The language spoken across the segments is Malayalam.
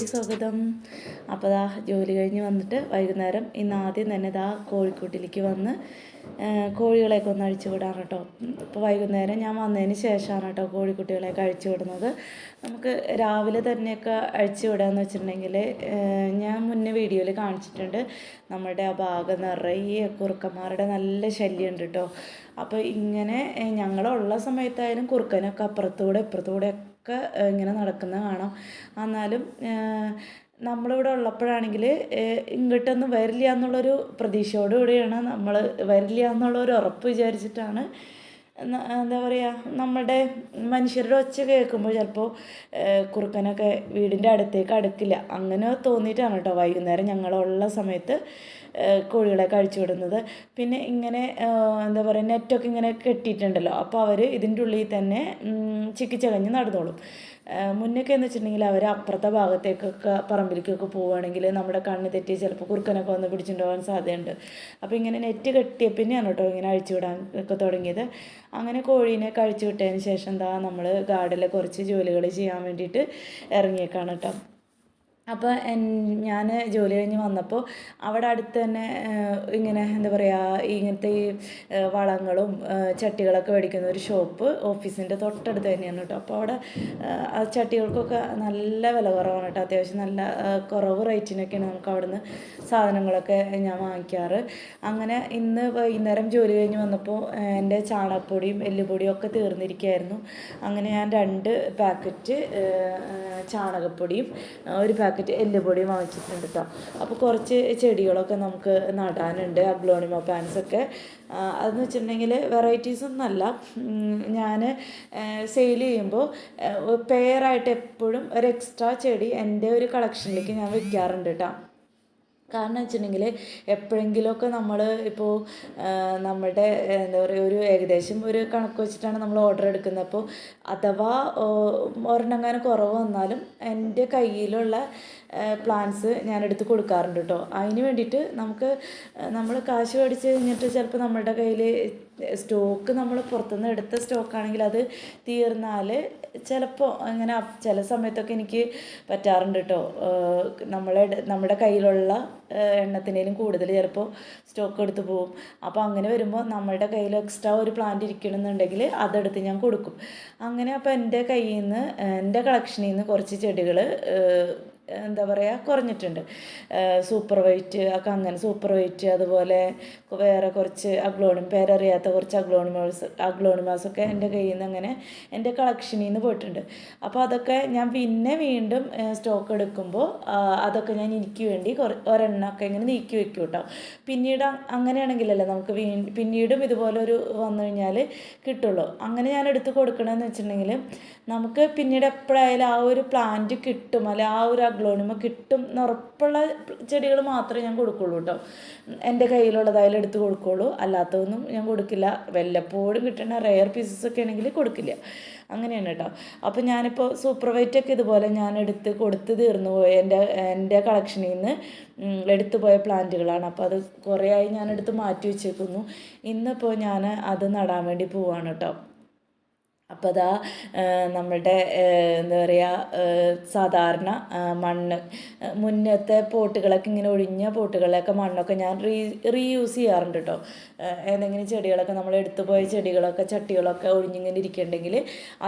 വീഡിയോയിലേക്ക് സ്വാഗതം. അപ്പോൾ ദാ ജോലി കഴിഞ്ഞ് വന്നിട്ട് വൈകുന്നേരം ഇന്ന് ആദ്യം തന്നെ ദാ കോഴിക്കൂട്ടിലേക്ക് വന്ന് കോഴികളെയൊക്കെ ഒന്ന് അഴിച്ചു വിടാൻ കേട്ടോ. ഇപ്പോൾ വൈകുന്നേരം ഞാൻ വന്നതിന് ശേഷമാണ് കേട്ടോ കോഴിക്കുട്ടികളെയൊക്കെ അഴിച്ചു വിടുന്നത്. നമുക്ക് രാവിലെ തന്നെയൊക്കെ അഴിച്ചു വിടാന്ന് വെച്ചിട്ടുണ്ടെങ്കിൽ ഞാൻ മുന്നേ വീഡിയോയിൽ കാണിച്ചിട്ടുണ്ട്. നമ്മുടെ ആ ഭാഗം നിറയെ കുറുക്കന്മാരുടെ നല്ല ശല്യമുണ്ട് കേട്ടോ. അപ്പോൾ ഇങ്ങനെ ഞങ്ങളുള്ള സമയത്തായാലും കുറുക്കനൊക്കെ അപ്പുറത്തൂടെ ഇപ്പുറത്തൂടെ ഒക്കെ ഇങ്ങനെ നടക്കുന്നത് കാണാം. എന്നാലും നമ്മളിവിടെ ഉള്ളപ്പോഴാണെങ്കിൽ ഇങ്ങോട്ടൊന്നും വരില്ല എന്നുള്ളൊരു പ്രതീക്ഷയോടു കൂടിയാണ് നമ്മൾ വരില്ല എന്നുള്ളൊരു ഉറപ്പ് വിചാരിച്ചിട്ടാണ് എന്താ പറയുക നമ്മുടെ മനുഷ്യരുടെ ഒച്ച കേൾക്കുമ്പോൾ ചിലപ്പോൾ കുറുക്കനൊക്കെ വീടിന്റെ അടുത്തേക്ക് അടുക്കില്ല. അങ്ങനെ തോന്നിയിട്ടാണ് കേട്ടോ വൈകുന്നേരം ഞങ്ങളുള്ള സമയത്ത് കോഴികളെ കഴിച്ചു വിടുന്നത് പിന്നെ ഇങ്ങനെ എന്താ പറയുക നെറ്റൊക്കെ ഇങ്ങനെ കെട്ടിയിട്ടുണ്ടല്ലോ. അപ്പോൾ അവർ ഇതിന്റെ ഉള്ളിൽ തന്നെ ചിക്കിച്ചകഞ്ഞ് നടന്നോളും. മുന്നൊക്കെ എന്ന് വെച്ചിട്ടുണ്ടെങ്കിൽ അവർ അപ്പുറത്തെ ഭാഗത്തേക്കൊക്കെ പറമ്പിലേക്കൊക്കെ പോവുകയാണെങ്കിൽ നമ്മുടെ കണ്ണ് തെറ്റി ചിലപ്പോൾ കുറുക്കനൊക്കെ വന്ന് പിടിച്ചിട്ടുണ്ടാകാൻ സാധ്യതയുണ്ട്. അപ്പോൾ ഇങ്ങനെ നെറ്റ് കെട്ടിയ പിന്നെയാണ് കേട്ടോ ഇങ്ങനെ അഴിച്ചു വിടാൻ ഒക്കെ തുടങ്ങിയത്. അങ്ങനെ കോഴീനെ കഴിച്ചു വിട്ടതിന് ശേഷം എന്താ നമ്മൾ ഗാർഡിലെ കുറച്ച് ജോലികൾ ചെയ്യാൻ വേണ്ടിയിട്ട് ഇറങ്ങിയേക്കാണ് കേട്ടോ. അപ്പോൾ ഞാൻ ജോലി കഴിഞ്ഞ് വന്നപ്പോൾ അവിടെ അടുത്ത് തന്നെ ഇങ്ങനെ എന്താ പറയുക ഇങ്ങനത്തെ ഈ വളങ്ങളും ചട്ടികളൊക്കെ മേടിക്കുന്ന ഒരു ഷോപ്പ് ഓഫീസിന്റെ തൊട്ടടുത്ത് തന്നെയാണ് കേട്ടോ അപ്പോൾ അവിടെ ആ ചട്ടികൾക്കൊക്കെ നല്ല വില കുറവാണ് കേട്ടോ അത്യാവശ്യം നല്ല കുറവ് റേറ്റിനൊക്കെയാണ് നമുക്ക് അവിടുന്ന് സാധനങ്ങളൊക്കെ ഞാൻ വാങ്ങിക്കാറ്. അങ്ങനെ ഇന്ന് വൈകുന്നേരം ജോലി കഴിഞ്ഞ് വന്നപ്പോൾ എന്റെ ചാണകപ്പൊടിയും എല്ലുപൊടിയും ഒക്കെ തീർന്നിരിക്കുകയായിരുന്നു അങ്ങനെ ഞാൻ രണ്ട് പാക്കറ്റ് ചാണകപ്പൊടിയും ഒരു പാക്കറ്റ് എല്ലുപൊടിയും വാങ്ങിച്ചിട്ടുണ്ട് കേട്ടോ അപ്പോൾ കുറച്ച് ചെടികളൊക്കെ നമുക്ക് നടാനുണ്ട് ഒക്കെ. ആ, അതെന്ന് വെച്ചിട്ടുണ്ടെങ്കിൽ വെറൈറ്റീസ് ഒന്നല്ല ഞാൻ സെയിൽ ചെയ്യുമ്പോൾ പെയറായിട്ട് എപ്പോഴും ഒരു എക്സ്ട്രാ ചെടി എന്റെ ഒരു കളക്ഷനിലേക്ക് ഞാൻ വെക്കാറുണ്ട് കേട്ടോ കാരണം വെച്ചിട്ടുണ്ടെങ്കിൽ എപ്പോഴെങ്കിലുമൊക്കെ നമ്മൾ ഇപ്പോൾ നമ്മുടെ എന്താ പറയുക ഒരു ഏകദേശം ഒരു കണക്ക് വെച്ചിട്ടാണ് നമ്മൾ ഓർഡർ എടുക്കുന്നത്. അപ്പോൾ അഥവാ ഒരെണ്ണം അങ്ങനെ കുറവ് വന്നാലും എന്റെ കയ്യിലുള്ള പ്ലാൻസ് ഞാൻ എടുത്ത് കൊടുക്കാറുണ്ട് കേട്ടോ അതിന് വേണ്ടിയിട്ട് നമുക്ക് നമ്മൾ കാശ് മേടിച്ച് കഴിഞ്ഞിട്ട് ചിലപ്പോൾ നമ്മുടെ കയ്യിൽ സ്റ്റോക്ക് നമ്മൾ പുറത്തുനിന്ന് എടുത്ത സ്റ്റോക്കാണെങ്കിൽ അത് തീർന്നാൽ ചിലപ്പോൾ അങ്ങനെ ചില സമയത്തൊക്കെ എനിക്ക് പറ്റാറുണ്ട് കേട്ടോ നമ്മളെ നമ്മുടെ കയ്യിലുള്ള എണ്ണത്തിനേലും കൂടുതൽ ചിലപ്പോൾ സ്റ്റോക്ക് എടുത്ത് പോകും. അപ്പോൾ അങ്ങനെ വരുമ്പോൾ നമ്മളുടെ കയ്യിൽ എക്സ്ട്രാ ഒരു പ്ലാന്റ് ഇരിക്കണമെന്നുണ്ടെങ്കിൽ അതെടുത്ത് ഞാൻ കൊടുക്കും. അങ്ങനെ അപ്പോൾ എന്റെ കയ്യിൽ നിന്ന് എന്റെ കളക്ഷനിൽ നിന്ന് കുറച്ച് ചെടികൾ എന്താ പറയുക കുറഞ്ഞിട്ടുണ്ട്. സൂപ്പർ വൈറ്റ് ഒക്കെ അങ്ങനെ സൂപ്പർ വൈറ്റ് അതുപോലെ വേറെ കുറച്ച് അഗ്ലോണിം പേരറിയാത്ത കുറച്ച് അഗ്ലോണിമാസ് അഗ്ലോണിമാസ് ഒക്കെ എന്റെ കയ്യിൽ നിന്ന് അങ്ങനെ എന്റെ കളക്ഷനിൽ നിന്ന് പോയിട്ടുണ്ട്. അപ്പോൾ അതൊക്കെ ഞാൻ പിന്നെ വീണ്ടും സ്റ്റോക്ക് എടുക്കുമ്പോൾ അതൊക്കെ ഞാൻ എനിക്ക് വേണ്ടി ഒരെണ്ണമൊക്കെ ഇങ്ങനെ നീക്കി വെക്കും കേട്ടോ പിന്നീട് അങ്ങനെയാണെങ്കിലല്ലേ നമുക്ക് വീ പിന്നീടും ഇതുപോലെ ഒരു വന്നു കഴിഞ്ഞാൽ കിട്ടുള്ളൂ. അങ്ങനെ ഞാൻ എടുത്ത് കൊടുക്കണമെന്ന് വെച്ചിട്ടുണ്ടെങ്കിൽ നമുക്ക് പിന്നീട് എപ്പോഴായാലും ആ ഒരു പ്ലാന്റ് കിട്ടും. അല്ലെ ആ ഒരു അഗ്ലോണിമ കിട്ടും ഉറപ്പുള്ള ചെടികൾ മാത്രമേ ഞാൻ കൊടുക്കുള്ളൂ കേട്ടോ. എന്റെ കയ്യിലുള്ളതായാലും എടുത്ത് കൊടുക്കുള്ളൂ. അല്ലാത്തതൊന്നും ഞാൻ കൊടുക്കില്ല. വല്ലപ്പോഴും കിട്ടുന്ന റെയർ പീസസ് ഒക്കെ ആണെങ്കിൽ കൊടുക്കില്ല. അങ്ങനെയാണ് കേട്ടോ. അപ്പോൾ ഞാനിപ്പോൾ സൂപ്പർ വൈറ്റ് ഒക്കെ ഇതുപോലെ ഞാൻ എടുത്ത് കൊടുത്ത് തീർന്നു പോയി. എന്റെ എന്റെ കളക്ഷനിൽ നിന്ന് എടുത്തു പോയ പ്ലാന്റുകളാണ്. അപ്പോൾ അത് കുറേ ആയി ഞാൻ എടുത്ത് മാറ്റി വെച്ചേക്കുന്നു. ഇന്നിപ്പോൾ ഞാൻ അത് നടാൻ വേണ്ടി പോവാണ് കേട്ടോ. അപ്പോൾ അതാ നമ്മളുടെ എന്താ പറയുക സാധാരണ മണ്ണ് മുന്നത്തെ പോട്ടുകളൊക്കെ ഇങ്ങനെ ഒഴിഞ്ഞ പോട്ടുകളിലൊക്കെ മണ്ണൊക്കെ ഞാൻ റീ റീയൂസ് ചെയ്യാറുണ്ട് കേട്ടോ ഏതെങ്കിലും ചെടികളൊക്കെ നമ്മൾ എടുത്തു പോയ ചെടികളൊക്കെ ചട്ടികളൊക്കെ ഒഴിഞ്ഞിങ്ങനെ ഇരിക്കുന്നുണ്ടെങ്കിൽ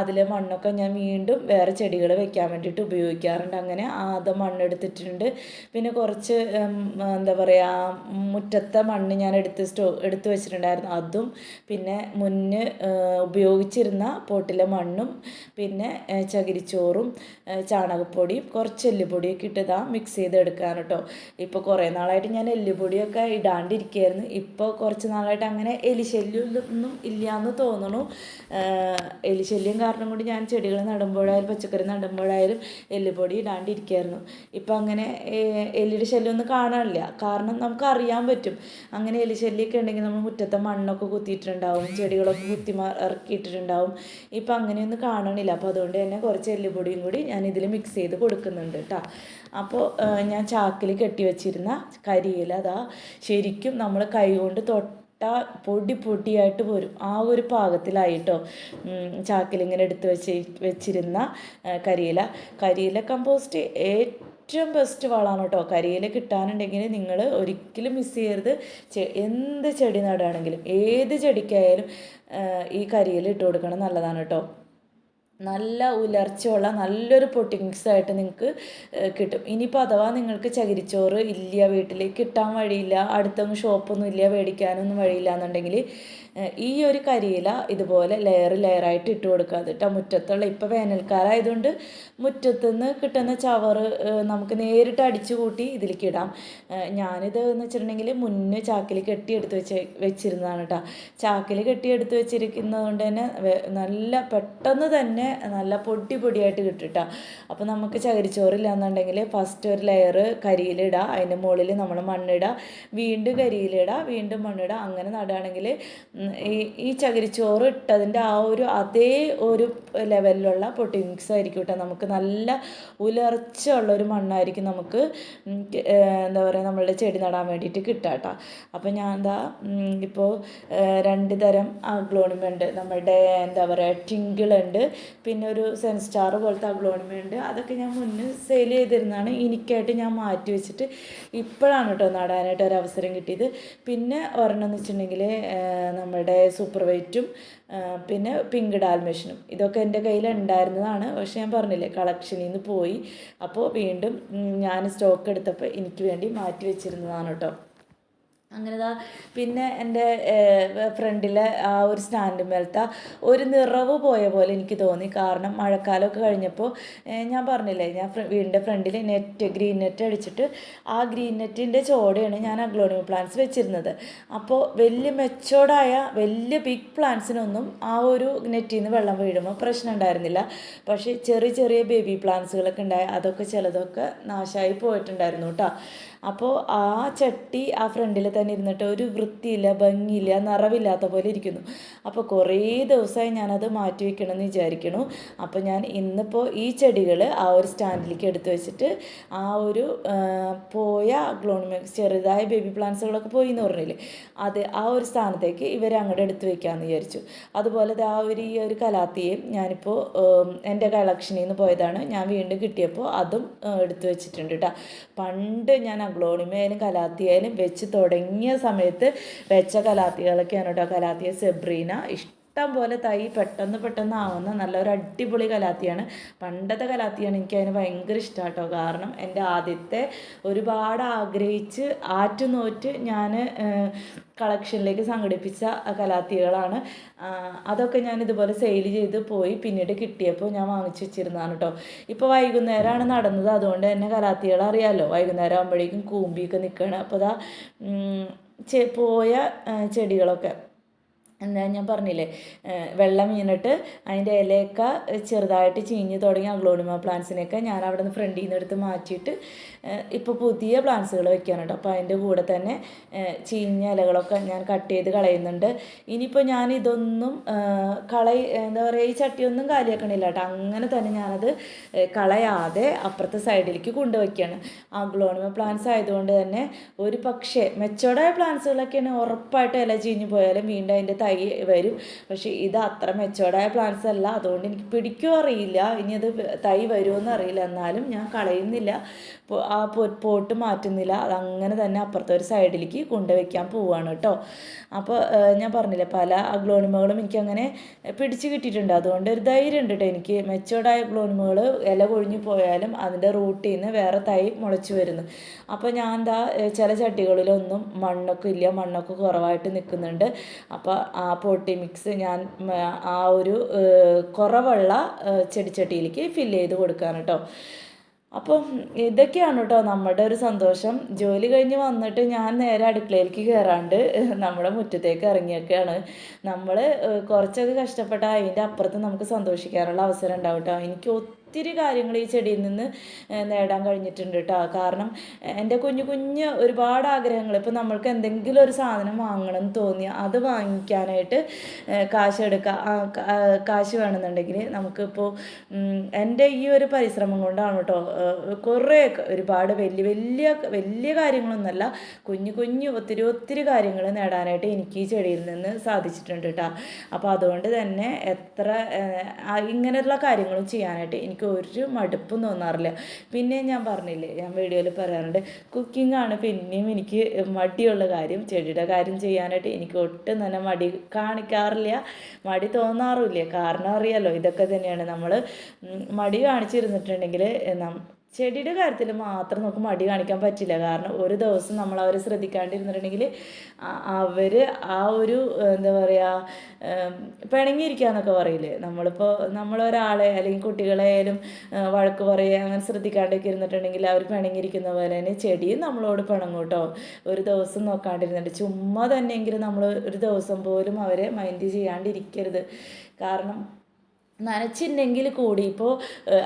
അതിലെ മണ്ണൊക്കെ ഞാൻ വീണ്ടും വേറെ ചെടികൾ വെക്കാൻ വേണ്ടിയിട്ട് ഉപയോഗിക്കാറുണ്ട്. അങ്ങനെ ആദ്യം മണ്ണ് എടുത്തിട്ടുണ്ട്. പിന്നെ കുറച്ച് എന്താ പറയുക മുറ്റത്തെ മണ്ണ് ഞാൻ എടുത്ത് സ്റ്റോ എടുത്ത് വെച്ചിട്ടുണ്ടായിരുന്നു. അതും പിന്നെ മുന്നേ ഉപയോഗിച്ചിരുന്ന പോട്ടിലെ മണ്ണും പിന്നെ ചകിരിച്ചോറും ചാണകപ്പൊടിയും കുറച്ച് എല്ലുപൊടിയൊക്കെ ഇട്ടതാ മിക്സ് ചെയ്തെടുക്കാൻ കേട്ടോ ഇപ്പോൾ കുറേ നാളായിട്ട് ഞാൻ എല്ലുപൊടിയൊക്കെ ഇടാണ്ടിരിക്കുകയായിരുന്നു ഇപ്പോൾ കുറച്ച് നാളായിട്ട് അങ്ങനെ എലിശല്യം ഒന്നും ഇല്ല എന്ന് തോന്നുന്നു ഏഹ് എലിശല്യം കാരണം കൊണ്ട് ഞാൻ ചെടികൾ നടുമ്പോഴായാലും പച്ചക്കറി നടുമ്പോഴായാലും എല്ലുപൊടി ഇടാണ്ടിരിക്കുകയായിരുന്നു ഇപ്പം അങ്ങനെ എല്ലിയുടെ എലിയുടെ ശല്യം ഒന്നും കാണാനില്ല. കാരണം നമുക്ക് അറിയാൻ പറ്റും. അങ്ങനെ എലിശല്യമൊക്കെ ഉണ്ടെങ്കിൽ നമ്മൾ മുറ്റത്തെ മണ്ണൊക്കെ കുത്തിയിട്ടുണ്ടാവും ചെടികളൊക്കെ കുത്തി മാ- ഇറക്കിയിട്ടിട്ടുണ്ടാവും. ഇപ്പം അങ്ങനെയൊന്നും കാണണില്ല അപ്പോൾ അതുകൊണ്ട് തന്നെ കുറച്ച് എല്ലുപൊടിയും കൂടി ഞാൻ ഇതിൽ മിക്സ് ചെയ്ത് കൊടുക്കുന്നുണ്ട് കേട്ടോ അപ്പോൾ ഞാൻ ചാക്കിൽ കെട്ടി വെച്ചിരുന്ന കരിയില അതാ ശരിക്കും നമ്മൾ കൈ കൊണ്ട് തൊട്ട് പൊടി പൊടിയായിട്ട് വരും ആ ഒരു പാകത്തിലായിട്ടോ. ചാക്കിലിങ്ങനെ എടുത്ത് വെച്ച് വെച്ചിരുന്ന കരിയില. കരിയില കമ്പോസ്റ്റ് ഏറ്റവും ബെസ്റ്റ് വളമാണ് കേട്ടോ കരിയില കിട്ടാനുണ്ടെങ്കിൽ നിങ്ങൾ ഒരിക്കലും മിസ് ചെയ്യരുത്. എന്ത് ചെടി നടുകയാണെങ്കിലും ഏത് ചെടിക്കായാലും ഈ കരിയില ഇട്ട് കൊടുക്കണം നല്ലതാണ് കേട്ടോ നല്ല ഉലർച്ചയുള്ള നല്ലൊരു പൊട്ടിങ്സ് ആയിട്ട് നിങ്ങൾക്ക് കിട്ടും. ഇനിയിപ്പോൾ അഥവാ നിങ്ങൾക്ക് ചകിരിച്ചോറ് ഇല്ല വീട്ടിൽ കിട്ടാൻ വഴിയില്ല അടുത്തൊന്നും ഷോപ്പൊന്നും ഇല്ല മേടിക്കാനൊന്നും വഴിയില്ല എന്നുണ്ടെങ്കിൽ ഈ ഒരു കരിയില ഇതുപോലെ ലെയർ ലെയറായിട്ട് ഇട്ട് കൊടുക്കുക കേട്ടോ മുറ്റത്തുള്ള ഇപ്പോൾ വേനൽക്കാലമായതുകൊണ്ട് മുറ്റത്തുനിന്ന് കിട്ടുന്ന ചവറ് നമുക്ക് നേരിട്ട് അടിച്ചു കൂട്ടി ഇതിലേക്ക് ഇടാം. ഞാനിത് എന്ന് വെച്ചിട്ടുണ്ടെങ്കിൽ മുന്നേ ചാക്കിൽ കെട്ടിയെടുത്ത് വെച്ച് വെച്ചിരുന്നതാണ് കേട്ടോ ചാക്കിൽ കെട്ടിയെടുത്ത് വെച്ചിരിക്കുന്നത് കൊണ്ട് തന്നെ നല്ല പെട്ടെന്ന് തന്നെ നല്ല പൊടി പൊടിയായിട്ട് കിട്ടും കേട്ടോ അപ്പോൾ നമുക്ക് ചകിരിച്ചോറില്ല എന്നുണ്ടെങ്കിൽ ഫസ്റ്റ് ഒരു ലെയർ കരിയിലിടുക അതിന്റെ മുകളിൽ നമ്മൾ മണ്ണിടുക വീണ്ടും കരിയിലിടുക വീണ്ടും മണ്ണിടുക അങ്ങനെ നടുകയാണെങ്കിൽ ഈ ഈ ചകിരിച്ചോറ് ഇട്ടതിന്റെ ആ ഒരു അതേ ഒരു ലെവലിലുള്ള പൊട്ടി മിക്സ് ആയിരിക്കും കേട്ടോ നമുക്ക് നല്ല ഉലർച്ച ഉള്ള ഒരു മണ്ണായിരിക്കും നമുക്ക് എന്താ പറയുക നമ്മളുടെ ചെടി നടാൻ വേണ്ടിയിട്ട് കിട്ടുക കേട്ടോ അപ്പോൾ ഞാൻ എന്താ ഇപ്പോൾ രണ്ട് തരം അഗ്ലോണിമുണ്ട് നമ്മളുടെ എന്താ പറയുക ടിങ്കിളുണ്ട് പിന്നെ ഒരു സെൻസ്റ്റാർ പോലത്തെ അഗ്ലോണിമുണ്ട് അതൊക്കെ ഞാൻ മുന്നേ സെയിൽ ചെയ്തിരുന്നതാണ്. എനിക്കായിട്ട് ഞാൻ മാറ്റി വെച്ചിട്ട് ഇപ്പോഴാണ് കേട്ടോ നടാനായിട്ട് ഒരു അവസരം കിട്ടിയത്. പിന്നെ ഒരെണ്ണം എന്ന് വെച്ചിട്ടുണ്ടെങ്കിൽ നമ്മളുടെ സൂപ്പർ വൈറ്റും പിന്നെ പിങ്ക് ഡാൽമേഷനും ഇതൊക്കെ എന്റെ കയ്യിൽ ഉണ്ടായിരുന്നതാണ്. പക്ഷെ ഞാൻ പറഞ്ഞില്ലേ കളക്ഷനിൽ നിന്ന് പോയി. അപ്പോൾ വീണ്ടും ഞാൻ സ്റ്റോക്ക് എടുത്തപ്പോൾ എനിക്ക് വേണ്ടി മാറ്റി വെച്ചിരുന്നതാണ് കേട്ടോ അങ്ങനെ ദാ പിന്നെ എന്റെ ഫ്രണ്ടിലെ ആ ഒരു സ്റ്റാൻഡ് മേലത്തെ ഒരു നിറവ് പോയ പോലെ എനിക്ക് തോന്നി. കാരണം മഴക്കാലമൊക്കെ കഴിഞ്ഞപ്പോൾ ഞാൻ പറഞ്ഞില്ലേ ഞാൻ വീടിന്റെ ഫ്രണ്ടിൽ നെറ്റ് ഗ്രീൻ നെറ്റ് അടിച്ചിട്ട് ആ ഗ്രീൻ നെറ്റിന്റെ ചോടെയാണ് ഞാൻ അഗ്ലോണിയം പ്ലാന്റ്സ് വെച്ചിരുന്നത്. അപ്പോൾ വലിയ മെച്ചോർഡായ വലിയ ബിഗ് പ്ലാന്റ്സിനൊന്നും ആ ഒരു നെറ്റിൽ നിന്ന് വെള്ളം വീഴുമ്പോൾ പ്രശ്നം ഉണ്ടായിരുന്നില്ല. പക്ഷേ ചെറിയ ചെറിയ ബേബി പ്ലാന്റ്സുകളൊക്കെ ഉണ്ടായ. അതൊക്കെ ചിലതൊക്കെ നാശമായി പോയിട്ടുണ്ടായിരുന്നു കേട്ടോ. അപ്പോൾ ആ ചട്ടി ആ ഫ്രണ്ടിൽ തന്നെ ഇരുന്നിട്ട് ഒരു വൃത്തിയില്ല ഭംഗിയില്ല നിറവില്ലാത്ത പോലെ ഇരിക്കുന്നു. അപ്പോൾ കുറേ ദിവസമായി ഞാനത് മാറ്റി വെക്കണമെന്ന് വിചാരിക്കണു. അപ്പോൾ ഞാൻ ഇന്നിപ്പോൾ ഈ ചെടികൾ ആ ഒരു സ്റ്റാൻഡിലേക്ക് എടുത്തു വെച്ചിട്ട് ആ ഒരു പോയ ഗ്ലോണിമിക്സ് ചെറുതായ ബേബി പ്ലാന്റ്സുകളൊക്കെ പോയി എന്ന് പറഞ്ഞില്ലേ? അത് ആ ഒരു സ്ഥാനത്തേക്ക് ഇവരെ അങ്ങോട്ട് എടുത്തു വെക്കാമെന്ന് വിചാരിച്ചു. അതുപോലെ ആ ഒരു ഈ ഒരു കലാത്തിയും ഞാനിപ്പോൾ എന്റെ കളക്ഷനിൽ നിന്ന് പോയതാണ്. ഞാൻ വീണ്ടും കിട്ടിയപ്പോൾ അതും എടുത്തു വെച്ചിട്ടുണ്ട് കേട്ടോ പണ്ട് ഞാൻ അഗ്ലോണിമയായാലും കലാത്തിയായാലും വെച്ച് തുടങ്ങിയ സമയത്ത് വെച്ച കലാത്തികളൊക്കെയാണ് കേട്ടോ. കലാത്തിയ സെബ്രീന ഇഷ്ടം. ഇഷ്ടം പോലെ തൈ പെട്ടെന്ന് പെട്ടെന്ന് ആവുന്ന നല്ലൊരു അടിപൊളി കലാത്തിയാണ്. പണ്ടത്തെ കലാത്തിയാണ് എനിക്ക് അതിന് ഭയങ്കര ഇഷ്ടം കേട്ടോ കാരണം എന്റെ ആദ്യത്തെ ഒരുപാട് ആഗ്രഹിച്ച് ആറ്റുനോറ്റ് ഞാൻ കളക്ഷനിലേക്ക് സംഘടിപ്പിച്ച കലാത്തികളാണ്. അതൊക്കെ ഞാൻ ഇതുപോലെ സെയിൽ ചെയ്ത് പോയി പിന്നീട് കിട്ടിയപ്പോൾ ഞാൻ വാങ്ങിച്ചു വെച്ചിരുന്നതാണ് കേട്ടോ ഇപ്പോൾ വൈകുന്നേരമാണ് നടന്നത്. അതുകൊണ്ട് തന്നെ കലാത്തികൾ അറിയാമല്ലോ വൈകുന്നേരം ആകുമ്പോഴേക്കും കൂമ്പിയൊക്കെ നിൽക്കുകയാണ് അപ്പോൾ അതാ പോയ ചെടികളൊക്കെ. എന്താ ഞാൻ പറഞ്ഞില്ലേ വെള്ളം വീണിട്ട് അതിന്റെ ഇലയൊക്കെ ചെറുതായിട്ട് ചീഞ്ഞ് തുടങ്ങി അഗ്ലോണിമ പ്ലാന്റ്സിനെയൊക്കെ ഞാൻ അവിടെ നിന്ന് ഫ്രണ്ടിൽ നിന്ന് എടുത്ത് മാറ്റിയിട്ട് ഇപ്പോൾ പുതിയ പ്ലാന്റ്സുകൾ വെക്കാനുണ്ട് അപ്പോൾ അതിന്റെ കൂടെ തന്നെ ചീഞ്ഞ ഇലകളൊക്കെ ഞാൻ കട്ട് ചെയ്ത് കളയുന്നുണ്ട്. ഇനിയിപ്പോൾ ഞാൻ ഇതൊന്നും കളയി എന്താ പറയുക ഈ ചട്ടിയൊന്നും കാലിയാക്കണില്ല കേട്ടോ. അങ്ങനെ തന്നെ ഞാനത് കളയാതെ അപ്പുറത്തെ സൈഡിലേക്ക് കൊണ്ടുവയ്ക്കുകയാണ്. അഗ്ലോണിമ പ്ലാന്റ്സ് ആയതുകൊണ്ട് തന്നെ ഒരു പക്ഷേ മെച്ചോർഡായ പ്ലാന്റ്സുകളൊക്കെയാണ് ഉറപ്പായിട്ട് ഇല ചീഞ്ഞ് പോയാലും വീണ്ടും അതിന്റെ തൈ വരും. പക്ഷേ ഇത് അത്ര മെച്ചോർഡായ പ്ലാന്റ്സ് അല്ല. അതുകൊണ്ട് എനിക്ക് പിടിക്കുമോ അറിയില്ല. ഇനി അത് തൈ വരുമെന്ന് അറിയില്ല. എന്നാലും ഞാൻ കളയുന്നില്ല. ആ പോട്ട് മാറ്റുന്നില്ല. അതങ്ങനെ തന്നെ അപ്പുറത്തെ ഒരു സൈഡിലേക്ക് കൊണ്ടുവയ്ക്കാൻ പോവുകയാണ് കേട്ടോ. അപ്പോൾ ഞാൻ പറഞ്ഞില്ലേ പല അഗ്ലോണിമകളും എനിക്കങ്ങനെ പിടിച്ച് കിട്ടിയിട്ടുണ്ട്. അതുകൊണ്ട് ഒരു ധൈര്യം ഉണ്ട് കേട്ടോ എനിക്ക് മെച്ചോർഡായ അഗ്ലോണിമകൾ ഇല കൊഴിഞ്ഞു പോയാലും അതിന്റെ റൂട്ടിൽ നിന്ന് വേറെ തൈ മുളച്ചു വരുന്നു. അപ്പോൾ ഞാൻ എന്താ ചില ചട്ടികളിലൊന്നും മണ്ണൊക്കെ ഇല്ല. മണ്ണൊക്കെ കുറവായിട്ട് നിൽക്കുന്നുണ്ട്. അപ്പോൾ ആ പോട്ടി മിക്സ് ഞാൻ ആ ഒരു കുറവുള്ള ചെടിച്ചട്ടിയിലേക്ക് ഫില്ല് ചെയ്ത് കൊടുക്കുകയാണ് കേട്ടോ അപ്പം ഇതൊക്കെയാണ് കേട്ടോ നമ്മുടെ ഒരു സന്തോഷം. ജോലി കഴിഞ്ഞ് വന്നിട്ട് ഞാൻ നേരെ അടുക്കളയിലേക്ക് കയറാണ്ട് നമ്മുടെ മുറ്റത്തേക്ക് ഇറങ്ങിയൊക്കെയാണ്. നമ്മൾ കുറച്ചൊക്കെ കഷ്ടപ്പെട്ടാൽ അതിന്റെ അപ്പുറത്ത് നമുക്ക് സന്തോഷിക്കാനുള്ള അവസരം ഉണ്ടാവും കേട്ടോ എനിക്ക് ഒത്തിരി കാര്യങ്ങൾ ഈ ചെടിയിൽ നിന്ന് നേടാൻ കഴിഞ്ഞിട്ടുണ്ട് കേട്ടോ കാരണം എന്റെ കുഞ്ഞു കുഞ്ഞ് ഒരുപാട് ആഗ്രഹങ്ങൾ. ഇപ്പോൾ നമ്മൾക്ക് എന്തെങ്കിലും ഒരു സാധനം വാങ്ങണം എന്ന് തോന്നി അത് വാങ്ങിക്കാനായിട്ട് കാശ് എടുക്കുക കാശ് വേണമെന്നുണ്ടെങ്കിൽ നമുക്കിപ്പോൾ എന്റെ ഈ ഒരു പരിശ്രമം കൊണ്ടാണ് കേട്ടോ കുറേ ഒരുപാട് വലിയ വലിയ വലിയ കാര്യങ്ങളൊന്നുമല്ല കുഞ്ഞു കുഞ്ഞു ഒത്തിരി ഒത്തിരി കാര്യങ്ങൾ നേടാനായിട്ട് എനിക്ക് ഈ ചെടിയിൽ നിന്ന് സാധിച്ചിട്ടുണ്ട് കേട്ടോ അപ്പോൾ അതുകൊണ്ട് തന്നെ എത്ര ഇങ്ങനെയുള്ള കാര്യങ്ങളും ചെയ്യാനായിട്ട് എനിക്ക് എനിക്ക് ഒരു മടുപ്പും തോന്നാറില്ല. പിന്നെ ഞാൻ പറഞ്ഞില്ലേ ഞാൻ വീഡിയോയിൽ പറയാറുണ്ട് കുക്കിംഗ് ആണ് പിന്നെയും എനിക്ക് മടിയുള്ള കാര്യം ചെടിയുടെ കാര്യം ചെയ്യാനായിട്ട് എനിക്ക് ഒട്ടും തന്നെ മടി കാണിക്കാറില്ല മടി തോന്നാറുമില്ല. കാരണം അറിയാലോ ഇതൊക്കെ തന്നെയാണ്. നമ്മൾ മടി കാണിച്ചിരുന്നിട്ടുണ്ടെങ്കിൽ ചെടിയുടെ കാര്യത്തിൽ മാത്രം നമുക്ക് മടി കാണിക്കാൻ പറ്റില്ല. കാരണം ഒരു ദിവസം നമ്മൾ അവരെ ശ്രദ്ധിക്കാണ്ടിരുന്നിട്ടുണ്ടെങ്കിൽ അവർ ആ ഒരു എന്താ പറയുക പിണങ്ങിയിരിക്കുക എന്നൊക്കെ പറയില്ലേ? നമ്മളിപ്പോൾ നമ്മളൊരാളെ അല്ലെങ്കിൽ കുട്ടികളെയാലും വഴക്ക് പറയുക അങ്ങനെ ശ്രദ്ധിക്കാണ്ടൊക്കെ ഇരുന്നിട്ടുണ്ടെങ്കിൽ അവർ പിണങ്ങിയിരിക്കുന്ന പോലെ തന്നെ ചെടിയും നമ്മളോട് പിണങ്ങും കേട്ടോ. ഒരു ദിവസം നോക്കാണ്ടിരുന്നിട്ട് ചുമ്മാ തന്നെയെങ്കിലും നമ്മൾ ഒരു ദിവസം പോലും അവരെ മൈൻഡ് ചെയ്യാണ്ടിരിക്കരുത്. കാരണം നനച്ചില്ലെങ്കിൽ കൂടി ഇപ്പോൾ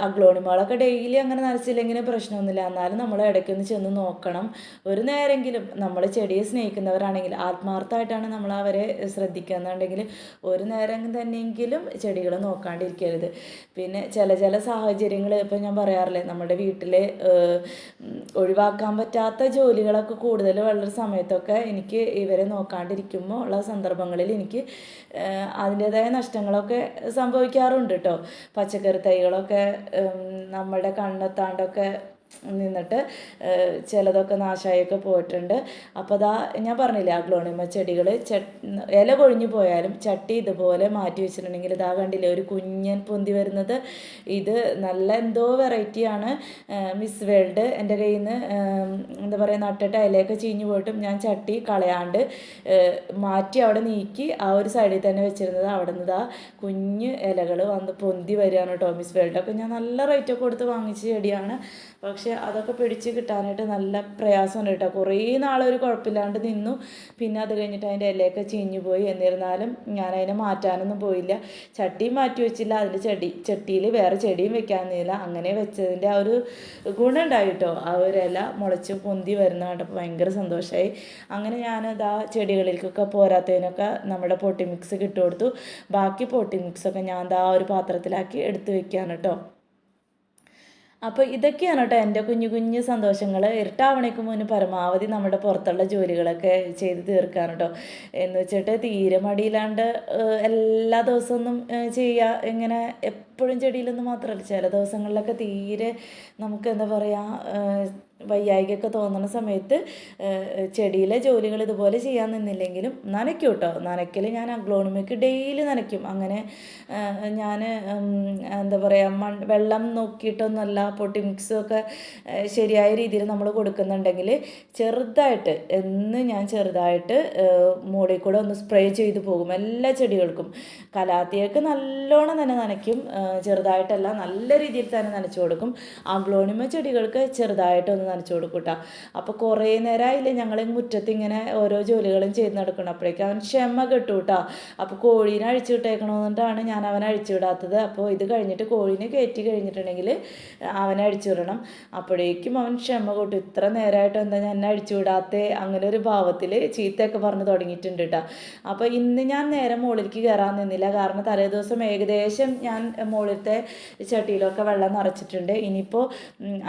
അഗ്ലോണിമകളൊക്കെ ഡെയിലി അങ്ങനെ നനച്ചില്ലെങ്കിൽ പ്രശ്നമൊന്നുമില്ല. എന്നാലും നമ്മൾ ഇടയ്ക്കൊന്ന് ചെന്ന് നോക്കണം. ഒരു നേരെങ്കിലും നമ്മൾ ചെടിയെ സ്നേഹിക്കുന്നവരാണെങ്കിൽ ആത്മാർത്ഥമായിട്ടാണ് നമ്മൾ അവരെ ശ്രദ്ധിക്കുക എന്നുണ്ടെങ്കിൽ ഒരു നേരം തന്നെയെങ്കിലും ചെടികൾ നോക്കാണ്ടിരിക്കരുത്. പിന്നെ ചില ചില സാഹചര്യങ്ങൾ ഇപ്പം ഞാൻ പറയാറില്ലേ നമ്മുടെ വീട്ടിൽ ഒഴിവാക്കാൻ പറ്റാത്ത ജോലികളൊക്കെ കൂടുതൽ വളരെ സമയത്തൊക്കെ എനിക്ക് ഇവരെ നോക്കാണ്ടിരിക്കുമ്പോൾ ഉള്ള സന്ദർഭങ്ങളിൽ എനിക്ക് അതിന്റേതായ നഷ്ടങ്ങളൊക്കെ സംഭവിക്കാറുണ്ട്. ഉണ്ട് കേട്ടോ പച്ചക്കറി തൈകളൊക്കെ നമ്മുടെ കണ്ണെത്താണ്ടൊക്കെ നിന്നിട്ട് ചിലതൊക്കെ നാശമായൊക്കെ പോയിട്ടുണ്ട്. അപ്പോൾ അതാ ഞാൻ പറഞ്ഞില്ലേ അഗ്ലോണിമ ചെടികൾ ച ഇല കൊഴിഞ്ഞു പോയാലും ചട്ടി ഇതുപോലെ മാറ്റി വെച്ചിട്ടുണ്ടെങ്കിൽ ഇതാ കണ്ടില്ലേ ഒരു കുഞ്ഞൻ പൊന്തി വരുന്നത്. ഇത് നല്ല എന്തോ വെറൈറ്റിയാണ്. മിസ് വേൾഡ് എന്റെ കയ്യിൽ നിന്ന് എന്താ പറയുക നട്ടിട്ട് ഇലയൊക്കെ ചീഞ്ഞു പോയിട്ടും ഞാൻ ചട്ടി കളയാണ്ട് മാറ്റി അവിടെ നീക്കി ആ ഒരു സൈഡിൽ തന്നെ വെച്ചിരുന്നത്. അവിടെ നിന്ന് ഇതാ കുഞ്ഞ് ഇലകൾ വന്ന് പൊന്തി വരികയാണ് കേട്ടോ മിസ് അപ്പോൾ ഞാൻ നല്ല റേറ്റൊക്കെ കൊടുത്ത് വാങ്ങിച്ച ചെടിയാണ്. പക്ഷെ അതൊക്കെ പിടിച്ച് കിട്ടാനായിട്ട് നല്ല പ്രയാസമുണ്ട് കേട്ടോ. കുറേ നാളൊരു കുഴപ്പമില്ലാണ്ട് നിന്നു. പിന്നെ അത് കഴിഞ്ഞിട്ട് അതിന്റെ ഇലയൊക്കെ ചീഞ്ഞു പോയി. എന്നിരുന്നാലും ഞാൻ അതിനെ മാറ്റാനൊന്നും പോയില്ല. ചട്ടിയും മാറ്റി വെച്ചില്ല. അതിൽ ചെടി ചട്ടിയിൽ വേറെ ചെടിയും വെക്കാനില്ല അങ്ങനെ വെച്ചതിന്റെ ആ ഒരു ഗുണമുണ്ടായിട്ടോ കേട്ടോ. ആ ഒരു ഇല മുളച്ച് പൊന്തി വരുന്ന കണ്ടപ്പോൾ ഭയങ്കര സന്തോഷമായി. അങ്ങനെ ഞാൻ ആ ചെടികളിലേക്കൊക്കെ പോരാത്തതിനൊക്കെ നമ്മുടെ പൊട്ടി മിക്സ് കിട്ടുകൊടുത്തു. ബാക്കി പൊട്ടി മിക്സൊക്കെ ഞാൻ ദാ ഒരു പാത്രത്തിലാക്കി എടുത്ത് വെക്കുകയാണ് കേട്ടോ. അപ്പോൾ ഇതൊക്കെയാണ് കേട്ടോ എന്റെ കുഞ്ഞു കുഞ്ഞു സന്തോഷങ്ങൾ. ഇരുട്ടാവണേക്ക് മുന്നേ പരമാവധി നമ്മുടെ പുറത്തുള്ള ജോലികളൊക്കെ ചെയ്ത് തീർക്കാൻ കേട്ടോ. എന്ന് വെച്ചിട്ട് തീരെ മടിയില്ലാണ്ട് എല്ലാ ദിവസമൊന്നും ചെയ്യുക ഇങ്ങനെ എപ്പോഴും ചെടിയിലൊന്നും മാത്രമല്ല. ചില ദിവസങ്ങളിലൊക്കെ തീരെ നമുക്ക് എന്താ പറയുക വയ്യായികയൊക്കെ തോന്നുന്ന സമയത്ത് ചെടിയിലെ ജോലികൾ ഇതുപോലെ ചെയ്യാൻ നിന്നില്ലെങ്കിലും നനയ്ക്കും കേട്ടോ നനയ്ക്കൽ ഞാൻ അഗ്ലോണിമയ്ക്ക് ഡെയിലി നനയ്ക്കും. അങ്ങനെ ഞാൻ എന്താ പറയുക മൺ വെള്ളം നോക്കിയിട്ടൊന്നുമല്ല പൊട്ടി മിക്സും ഒക്കെ ശരിയായ രീതിയിൽ നമ്മൾ കൊടുക്കുന്നുണ്ടെങ്കിൽ ചെറുതായിട്ട് എന്ന് ഞാൻ ചെറുതായിട്ട് മുകളിൽ കൂടെ ഒന്ന് സ്പ്രേ ചെയ്ത് പോകും എല്ലാ ചെടികൾക്കും. കലാത്തിയൊക്കെ നല്ലോണം തന്നെ നനയ്ക്കും. ചെറുതായിട്ടല്ല നല്ല രീതിയിൽ തന്നെ നനച്ചു കൊടുക്കും. അഗ്ലോണിമ ചെടികൾക്ക് ചെറുതായിട്ടൊന്ന് നനച്ചു കൊടുക്കും കേട്ടോ അപ്പോൾ കുറേ നേരമായില്ലേ ഞങ്ങൾ മുറ്റത്ത് ഇങ്ങനെ ഓരോ ജോലികളും ചെയ്ത് നടക്കണം അപ്പോഴേക്കും അവൻ ക്ഷമ കിട്ടും കേട്ടോ അപ്പോൾ കോഴീനെ അഴിച്ചു വിട്ടേക്കണമെന്നുകൊണ്ടാണ് ഞാൻ അവനെ അഴിച്ചു വിടാത്തത്. അപ്പോൾ ഇത് കഴിഞ്ഞിട്ട് കോഴീനെ കയറ്റി കഴിഞ്ഞിട്ടുണ്ടെങ്കിൽ അവനെ അഴിച്ചു വിടണം. അപ്പോഴേക്കും അവൻ ക്ഷമ കൂട്ടും. ഇത്ര നേരമായിട്ട് എന്താ ഞാൻ അഴിച്ചു വിടാത്തെ? അങ്ങനെ ഒരു ഭാവത്തിൽ ചീത്തയൊക്കെ പറഞ്ഞ് തുടങ്ങിയിട്ടുണ്ട് കേട്ടോ അപ്പോൾ ഇന്ന് ഞാൻ നേരെ മുകളിലേക്ക് കയറാൻ നിന്നില്ല. കാരണം തലേദിവസം ഏകദേശം ഞാൻ മുകളിലത്തെ ചട്ടിയിലൊക്കെ വെള്ളം നിറച്ചിട്ടുണ്ട്. ഇനിയിപ്പോൾ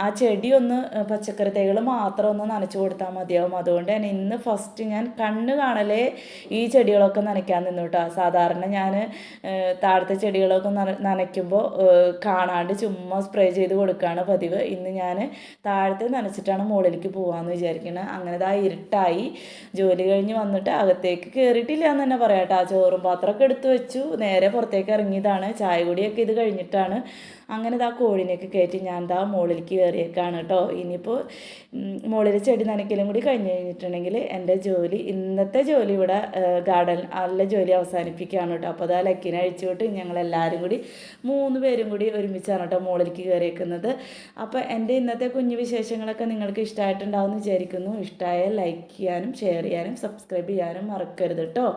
ആ ചെടി ഒന്ന് പച്ച പച്ചക്കറി തൈകൾ മാത്രം ഒന്ന് നനച്ചു കൊടുത്താൽ മതിയാവും. അതുകൊണ്ട് തന്നെ ഇന്ന് ഫസ്റ്റ് ഞാൻ കണ്ണ് കാണലേ ഈ ചെടികളൊക്കെ നനയ്ക്കാൻ നിന്നു കേട്ടോ സാധാരണ ഞാൻ താഴത്തെ ചെടികളൊക്കെ നനയ്ക്കുമ്പോൾ കാണാണ്ട് ചുമ്മാ സ്പ്രേ ചെയ്ത് കൊടുക്കുകയാണ് പതിവ്. ഇന്ന് ഞാൻ താഴത്തെ നനച്ചിട്ടാണ് മുകളിലേക്ക് പോകാമെന്ന് വിചാരിക്കുന്നത് അങ്ങനെ ഇതാ ഇരുട്ടായി. ജോലി കഴിഞ്ഞ് വന്നിട്ട് അകത്തേക്ക് കയറിയിട്ടില്ല എന്ന് തന്നെ പറയാം കേട്ടോ ആ ചോറും പാത്രമൊക്കെ എടുത്തു വെച്ചു. നേരെ പുറത്തേക്ക് ഇറങ്ങിയതാണ്. ചായ കൂടിയൊക്കെ ഇത് കഴിഞ്ഞിട്ടാണ്. അങ്ങനെ ഇതാ കോഴിനെയൊക്കെ കയറ്റി ഞാൻ ദാ മുകളിലേക്ക് കയറിയേക്കാണ് കേട്ടോ. ഇനിയിപ്പോൾ മുകളിൽ ചെടി നനയ്ക്കലും കൂടി കഴിഞ്ഞ് കഴിഞ്ഞിട്ടുണ്ടെങ്കിൽ എന്റെ ജോലി ഇന്നത്തെ ജോലി ഇവിടെ ഗാർഡൻ നല്ല ജോലി അവസാനിപ്പിക്കുകയാണ് കേട്ടോ. അപ്പോൾ അതാ ലക്കിനെ അഴിച്ചുവിട്ട് ഞങ്ങളെല്ലാവരും കൂടി മൂന്ന് പേരും കൂടി ഒരുമിച്ചാണ് കേട്ടോ മുകളിലേക്ക് കയറിയേക്കുന്നത്. അപ്പോൾ എന്റെ ഇന്നത്തെ കുഞ്ഞു വിശേഷങ്ങളൊക്കെ നിങ്ങൾക്ക് ഇഷ്ടമായിട്ടുണ്ടാവും എന്ന് വിചാരിക്കുന്നു. ഇഷ്ടമായാൽ ലൈക്ക് ചെയ്യാനും ഷെയർ ചെയ്യാനും സബ്സ്ക്രൈബ് ചെയ്യാനും മറക്കരുത് കേട്ടോ.